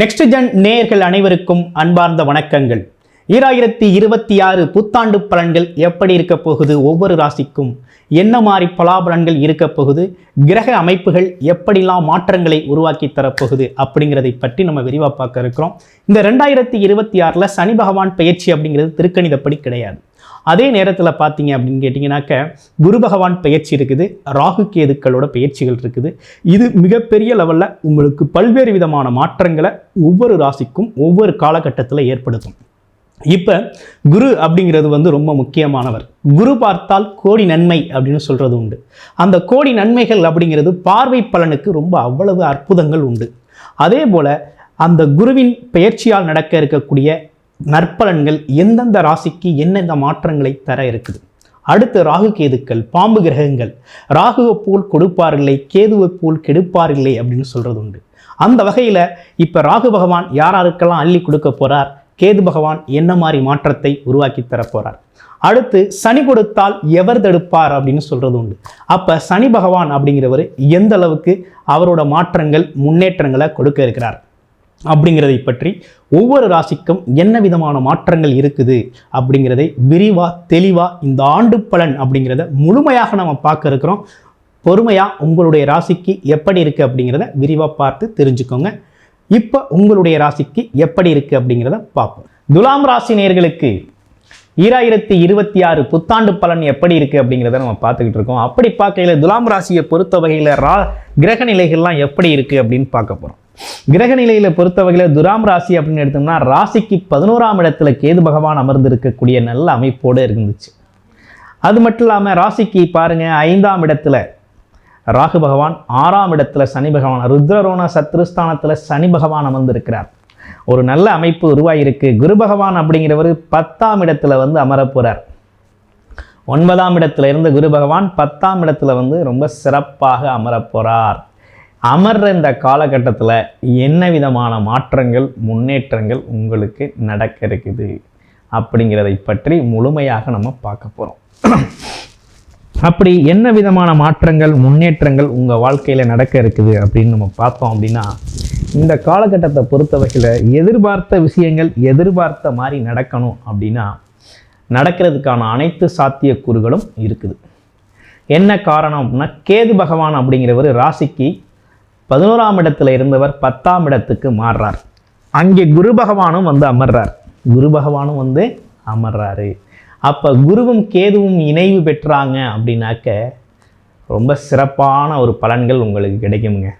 Next gen நேயர்கள் அனைவருக்கும் அன்பார்ந்த வணக்கங்கள். ஈராயிரத்தி இருபத்தி ஆறு புத்தாண்டு பலன்கள் எப்படி இருக்க போகுது? ஒவ்வொரு ராசிக்கும் என்ன மாதிரி பலாபலன்கள் இருக்க போகுது? கிரக அமைப்புகள் எப்படிலாம் மாற்றங்களை உருவாக்கி தரப்போகுது? அப்படிங்கிறதை பற்றி நம்ம விரிவாக பார்க்க இருக்கிறோம். இந்த ரெண்டாயிரத்தி இருபத்தி ஆறில் சனி பகவான் பயிற்சி அப்படிங்கிறது திருக்கணிதப்படி கிடையாது. அதே நேரத்தில் பார்த்தீங்க அப்படின்னு கேட்டிங்கனாக்க குரு பகவான் பயிற்சி இருக்குது ராகு கேதுக்களோட பயிற்சிகள் இருக்குது. இது மிகப்பெரிய லெவலில் உங்களுக்கு பல்வேறு விதமான மாற்றங்களை ஒவ்வொரு ராசிக்கும் ஒவ்வொரு காலகட்டத்தில் ஏற்படுத்தும். இப்போ குரு அப்படிங்கிறது வந்து ரொம்ப முக்கியமானவர். குரு பார்த்தால் கோடி நன்மை அப்படின்னு சொல்கிறது உண்டு. அந்த கோடி நன்மைகள் அப்படிங்கிறது பார்வை பலனுக்கு ரொம்ப அவ்வளவு அற்புதங்கள் உண்டு. அதே போல் அந்த குருவின் பெயர்ச்சியால் நடக்க இருக்கக்கூடிய நற்பலன்கள் எந்தெந்த ராசிக்கு எந்தெந்த மாற்றங்களை தர இருக்குது? அடுத்து ராகு கேதுக்கள் பாம்பு கிரகங்கள் ராகுவை போல் கொடுப்பார்களே கேதுவை போல் கெடுப்பார்களே அப்படின்னு சொல்கிறது உண்டு. அந்த வகையில் இப்போ ராகு பகவான் யாராருக்கெல்லாம் அள்ளி கொடுக்க போகிறார் கேது பகவான் என்ன மாதிரி மாற்றத்தை உருவாக்கி தரப்போகிறார் அடுத்து சனி கொடுத்தால் எவர் தடுப்பார் அப்படின்னு சொல்கிறது உண்டு. அப்போ சனி பகவான் அப்படிங்கிறவர் எந்த அளவுக்கு அவரோட மாற்றங்கள் முன்னேற்றங்களை கொடுக்க இருக்கிறார்? அப்படிங்கிறதை பற்றி ஒவ்வொரு ராசிக்கும் என்ன விதமான மாற்றங்கள் இருக்குது அப்படிங்கிறதை விரிவாக தெளிவாக இந்த ஆண்டு பலன் அப்படிங்கிறத முழுமையாக நம்ம பார்க்க இருக்கிறோம். பொறுமையாக உங்களுடைய ராசிக்கு எப்படி இருக்குது அப்படிங்கிறத விரிவாக பார்த்து தெரிஞ்சுக்கோங்க. இப்போ உங்களுடைய ராசிக்கு எப்படி இருக்குது அப்படிங்கிறத பார்ப்போம். துலாம் ராசி நேர்களுக்கு ஈராயிரத்தி இருபத்தி ஆறு புத்தாண்டு பலன் எப்படி இருக்குது அப்படிங்கிறத நம்ம பார்த்துக்கிட்டு இருக்கோம். அப்படி பார்க்கையில் துலாம் ராசியை பொறுத்த வகையில் ரா கிரக நிலைகள்லாம் எப்படி இருக்குது அப்படின்னு பார்க்க போகிறோம் கிரக நிலையில் பொறுத்த வகையில் துராம் ராசி அப்படின்னு எடுத்தோம்னா ராசிக்கு பதினோராம் இடத்துல கேது பகவான் அமர்ந்திருக்கக்கூடிய நல்ல அமைப்போடு இருந்துச்சு. அது மட்டும் இல்லாமல் ராசிக்கு பாருங்க ஐந்தாம் இடத்துல ராகு பகவான் ஆறாம் இடத்துல சனி பகவான் ருத்ரரோண சத்ருஸ்தானத்தில் சனி பகவான் அமர்ந்திருக்கிறார். ஒரு நல்ல அமைப்பு உருவாகியிருக்கு குரு பகவான் அப்படிங்கிறவர் பத்தாம் இடத்துல வந்து அமரப்போகிறார் ஒன்பதாம் இடத்துல இருந்த குரு பகவான் பத்தாம் இடத்துல வந்து ரொம்ப சிறப்பாக அமரப்போகிறார் அமர்ற இந்த காலகட்டத்தில் என்ன விதமான மாற்றங்கள் முன்னேற்றங்கள் உங்களுக்கு நடக்க இருக்குது அப்படிங்கிறதை பற்றி முழுமையாக நம்ம பார்க்க போகிறோம் அப்படி என்ன விதமான மாற்றங்கள் முன்னேற்றங்கள் உங்கள் வாழ்க்கையில் நடக்க இருக்குது அப்படின்னு நம்ம பார்த்தோம் அப்படின்னா இந்த காலகட்டத்தை பொறுத்த வகையில் எதிர்பார்த்த விஷயங்கள் எதிர்பார்த்த மாதிரி நடக்கணும் அப்படின்னா நடக்கிறதுக்கான அனைத்து சாத்தியக்கூறுகளும் இருக்குது. என்ன காரணம் அப்படின்னா கேது பகவான் அப்படிங்கிறவர் ராசிக்கு பதினோராம் இடத்துல இருந்தவர் பத்தாம் இடத்துக்கு மாறுறார். அங்கே குரு பகவானும் வந்து அமர்றார். குரு பகவானும் வந்து அமர்றாரு. அப்போ குருவும் கேதுவும் இணைவு பெற்றாங்க அப்படின்னாக்க ரொம்ப சிறப்பான ஒரு பலன்கள் உங்களுக்கு கிடைக்குங்க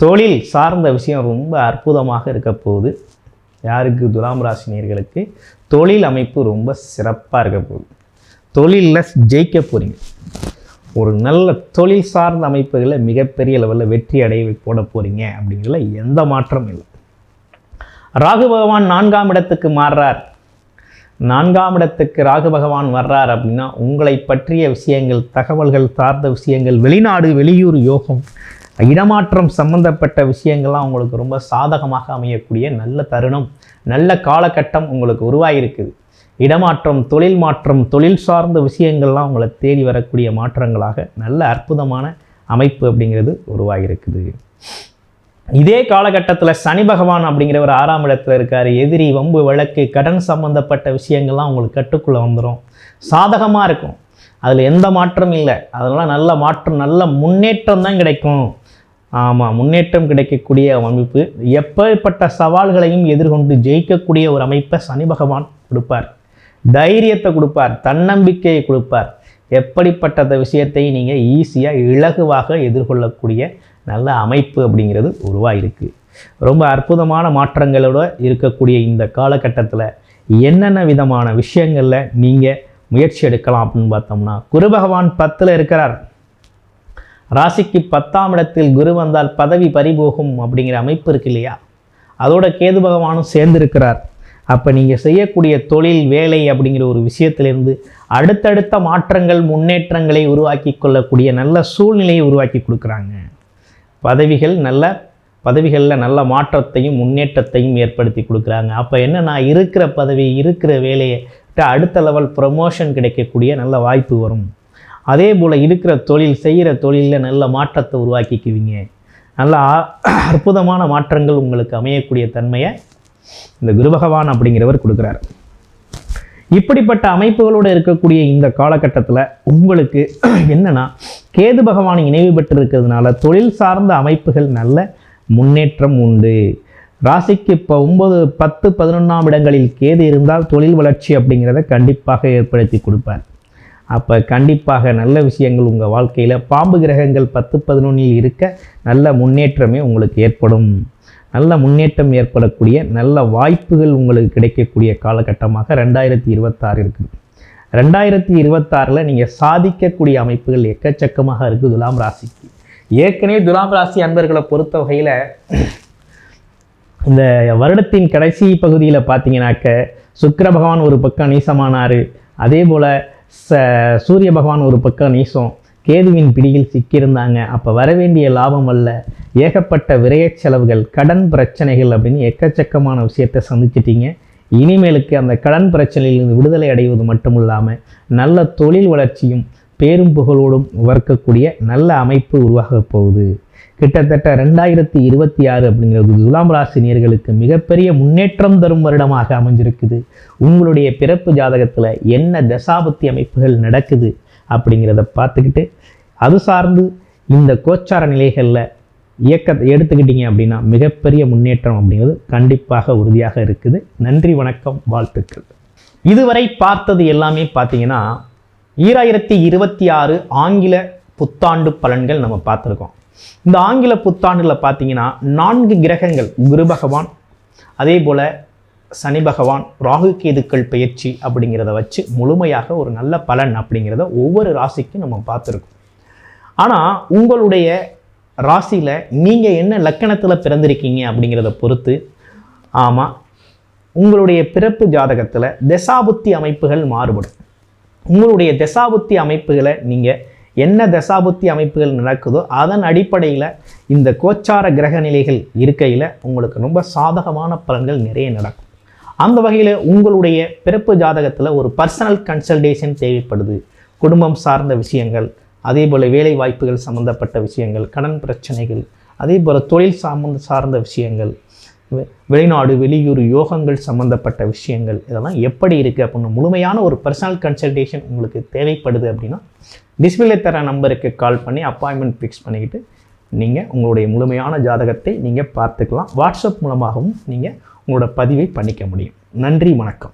தொழில் சார்ந்த விஷயம் ரொம்ப அற்புதமாக இருக்க போகுது. யாருக்கு? துலாம் ராசினியர்களுக்கு தொழில் அமைப்பு ரொம்ப சிறப்பாக இருக்க போகுது. தொழிலில் ஜெயிக்க போகிறீங்க ஒரு நல்ல தொழில் சார்ந்த அமைப்புகளில் மிகப்பெரிய லெவலில் வெற்றி அடைய போட போகிறீங்க அப்படிங்கிறதுல எந்த மாற்றமும் இல்லை. ராகு பகவான் நான்காம் இடத்துக்கு மாறுறார். நான்காம் இடத்துக்கு ராகு பகவான் வர்றார் அப்படின்னா உங்களை பற்றிய விஷயங்கள் தகவல்கள் சார்ந்த விஷயங்கள் வெளிநாடு வெளியூர் யோகம் இடமாற்றம் சம்பந்தப்பட்ட விஷயங்கள்லாம் உங்களுக்கு ரொம்ப சாதகமாக அமையக்கூடிய நல்ல தருணம் நல்ல காலகட்டம் உங்களுக்கு உருவாகிருக்குது இடமாற்றம் தொழில் மாற்றம் தொழில் சார்ந்த விஷயங்கள்லாம் உங்களை தேடி வரக்கூடிய மாற்றங்களாக நல்ல அற்புதமான அமைப்பு அப்படிங்கிறது உருவாகியிருக்குது. இதே காலகட்டத்தில் சனி பகவான் அப்படிங்கிறவர் ஆறாம் இடத்துல இருக்கார். எதிரி வம்பு வழக்கு கடன் சம்பந்தப்பட்ட விஷயங்கள்லாம் உங்களுக்கு கட்டுக்குள்ளே வந்துடும் சாதகமாக இருக்கும். அதில் எந்த மாற்றமும் இல்லை. அதெல்லாம் நல்ல மாற்றம் நல்ல முன்னேற்றம் தான் கிடைக்கும். ஆமாம் முன்னேற்றம் கிடைக்கக்கூடிய அமைப்பு. எப்பேற்பட்ட சவால்களையும் எதிர்கொண்டு ஜெயிக்கக்கூடிய ஒரு அமைப்பை சனி பகவான் கொடுப்பார். தைரியத்தை கொடுப்பார் தன்னம்பிக்கையை கொடுப்பார். எப்படிப்பட்ட விஷயத்தை நீங்கள் ஈஸியாக இலகுவாக எதிர்கொள்ளக்கூடிய நல்ல அமைப்பு அப்படிங்கிறது உருவாயிருக்கு. ரொம்ப அற்புதமான மாற்றங்களோட இருக்கக்கூடிய இந்த காலகட்டத்தில் என்னென்ன விதமான விஷயங்களில் நீங்கள் முயற்சி எடுக்கலாம் அப்படின்னு பார்த்தோம்னா குரு பகவான் பத்தில் இருக்கிறார். ராசிக்கு பத்தாம் இடத்தில் குரு வந்தால் பதவி பறிபோகும் அப்படிங்கிற அமைப்பு இருக்கு இல்லையா? அதோட கேது பகவானும் சேர்ந்திருக்கிறார். அப்போ நீங்கள் செய்யக்கூடிய தொழில் வேலை அப்படிங்கிற ஒரு விஷயத்திலிருந்து அடுத்தடுத்த மாற்றங்கள் முன்னேற்றங்களை உருவாக்கி கொள்ளக்கூடிய நல்ல சூழ்நிலையை உருவாக்கி கொடுக்குறாங்க. பதவிகள் நல்ல பதவிகளில் நல்ல மாற்றத்தையும் முன்னேற்றத்தையும் ஏற்படுத்தி கொடுக்குறாங்க. அப்போ என்ன நான் இருக்கிற பதவி இருக்கிற வேலையை அடுத்த லெவல் ப்ரமோஷன் கிடைக்கக்கூடிய நல்ல வாய்ப்பு வரும். அதே போல் இருக்கிற தொழில் செய்கிற தொழிலில் நல்ல மாற்றத்தை உருவாக்கிக்குவீங்க. நல்ல அற்புதமான மாற்றங்கள் உங்களுக்கு அமையக்கூடிய தன்மையை இந்த குரு பகவான் அப்படிங்கிறவர் கொடுக்குறாரு. இப்படிப்பட்ட அமைப்புகளோடு இருக்கக்கூடிய இந்த காலகட்டத்தில் உங்களுக்கு என்னன்னா கேது பகவான் இணைவு பெற்றிருக்கிறதுனால தொழில் சார்ந்த அமைப்புகள் நல்ல முன்னேற்றம் உண்டு. ராசிக்கு இப்போ ஒம்பது பத்து பதினொன்றாம் இடங்களில் கேது இருந்தால் தொழில் வளர்ச்சி அப்படிங்கிறத கண்டிப்பாக ஏற்படுத்தி கொடுப்பார். அப்போ கண்டிப்பாக நல்ல விஷயங்கள் உங்கள் வாழ்க்கையில் பாம்பு கிரகங்கள் பத்து பதினொன்றில் இருக்க நல்ல முன்னேற்றமே உங்களுக்கு ஏற்படும். நல்ல முன்னேற்றம் ஏற்படக்கூடிய நல்ல வாய்ப்புகள் உங்களுக்கு கிடைக்கக்கூடிய காலகட்டமாக ரெண்டாயிரத்தி இருபத்தாறு இருக்குது ரெண்டாயிரத்தி இருபத்தாறில் நீங்கள் சாதிக்கக்கூடிய அமைப்புகள் எக்கச்சக்கமாக இருக்குது துலாம் ராசிக்கு. ஏற்கனவே துலாம் ராசி அன்பர்களை பொறுத்த வகையில் இந்த வருடத்தின் கடைசி பகுதியில் பார்த்தீங்கன்னாக்க சுக்கர பகவான் ஒரு பக்கம் நீசமானார் அதே போல் ச சூரிய பகவான் ஒரு பக்கம் நீசம். கேதுவின் பிடியில் சிக்கியிருந்தாங்க. அப்போ வரவேண்டிய லாபம் அல்ல. ஏகப்பட்ட விரயச் செலவுகள் கடன் பிரச்சனைகள் அப்படின்னு எக்கச்சக்கமான விஷயத்தை சந்திச்சிட்டீங்க. இனிமேலுக்கு அந்த கடன் பிரச்சனையிலிருந்து விடுதலை அடைவது மட்டும் இல்லாமல் நல்ல தொழில் வளர்ச்சியும் பேரும் புகழோடும் வர்க்கக்கூடிய நல்ல அமைப்பு உருவாகப் போகுது. கிட்டத்தட்ட ரெண்டாயிரத்தி இருபத்தி ஆறு அப்படிங்கிறது துலாம் ராசி நேர்களுக்கு மிகப்பெரிய முன்னேற்றம் தரும் வருடமாக அமைஞ்சிருக்குது. உங்களுடைய பிறப்பு ஜாதகத்தில் என்ன தசாபத்தி அமைப்புகள் நடக்குது? அப்படிங்கிறத பார்த்துக்கிட்டு அது சார்ந்து இந்த கோச்சார நிலைகளில் இயக்கத்தை எடுத்துக்கிட்டீங்க அப்படின்னா மிகப்பெரிய முன்னேற்றம் அப்படிங்கிறது கண்டிப்பாக உறுதியாக இருக்குது. நன்றி வணக்கம் வாழ்த்துக்கள். இதுவரை பார்த்தது எல்லாமே பார்த்தீங்கன்னா ஈராயிரத்தி இருபத்தி ஆறு ஆங்கில புத்தாண்டு பலன்கள் நம்ம பார்த்துருக்கோம். இந்த ஆங்கில புத்தாண்டில் பார்த்தீங்கன்னா நான்கு கிரகங்கள் குரு பகவான் அதே போல் சனி பகவான் ராகு கேதுக்கள் பயிற்சி அப்படிங்கிறத வச்சு முழுமையாக ஒரு நல்ல பலன் அப்படிங்கிறத ஒவ்வொரு ராசிக்கும் நம்ம பார்த்துருக்கோம். ஆனால் உங்களுடைய ராசியில் நீங்கள் என்ன லக்கணத்தில் பிறந்திருக்கீங்க அப்படிங்கிறத பொறுத்து ஆமாம் உங்களுடைய பிறப்பு ஜாதகத்தில் தசாபுத்தி அமைப்புகள் மாறுபடும். உங்களுடைய தசாபுத்தி அமைப்புகளை நீங்கள் என்ன தசாபுத்தி அமைப்புகள் நடக்குதோ அதன் அடிப்படையில் இந்த கோச்சார கிரக நிலைகள் இருக்கையில் உங்களுக்கு ரொம்ப சாதகமான பலன்கள் நிறைய நடக்கும். அந்த வகையில் உங்களுடைய பிறப்பு ஜாதகத்தில் ஒரு பர்சனல் கன்சல்டேஷன் தேவைப்படுது. குடும்பம் சார்ந்த விஷயங்கள் அதே போல் வேலை வாய்ப்புகள் சம்மந்தப்பட்ட விஷயங்கள் கடன் பிரச்சனைகள் அதே போல் தொழில் சார்ந்த சார்ந்த விஷயங்கள் வெளிநாடு வெளியூர் யோகங்கள் சம்மந்தப்பட்ட விஷயங்கள் இதெல்லாம் எப்படி இருக்குது அப்படின்னு முழுமையான ஒரு பர்சனல் கன்சல்டேஷன் உங்களுக்கு தேவைப்படுது அப்படின்னா டிஸ்பிளே தர நம்பருக்கு கால் பண்ணி அப்பாயின்மெண்ட் ஃபிக்ஸ் பண்ணிக்கிட்டு நீங்கள் உங்களுடைய முழுமையான ஜாதகத்தை நீங்கள் பார்த்துக்கலாம். வாட்ஸ்அப் மூலமாகவும் நீங்கள் உங்களோட பதிவை பண்ணிக்க முடியும். நன்றி வணக்கம்.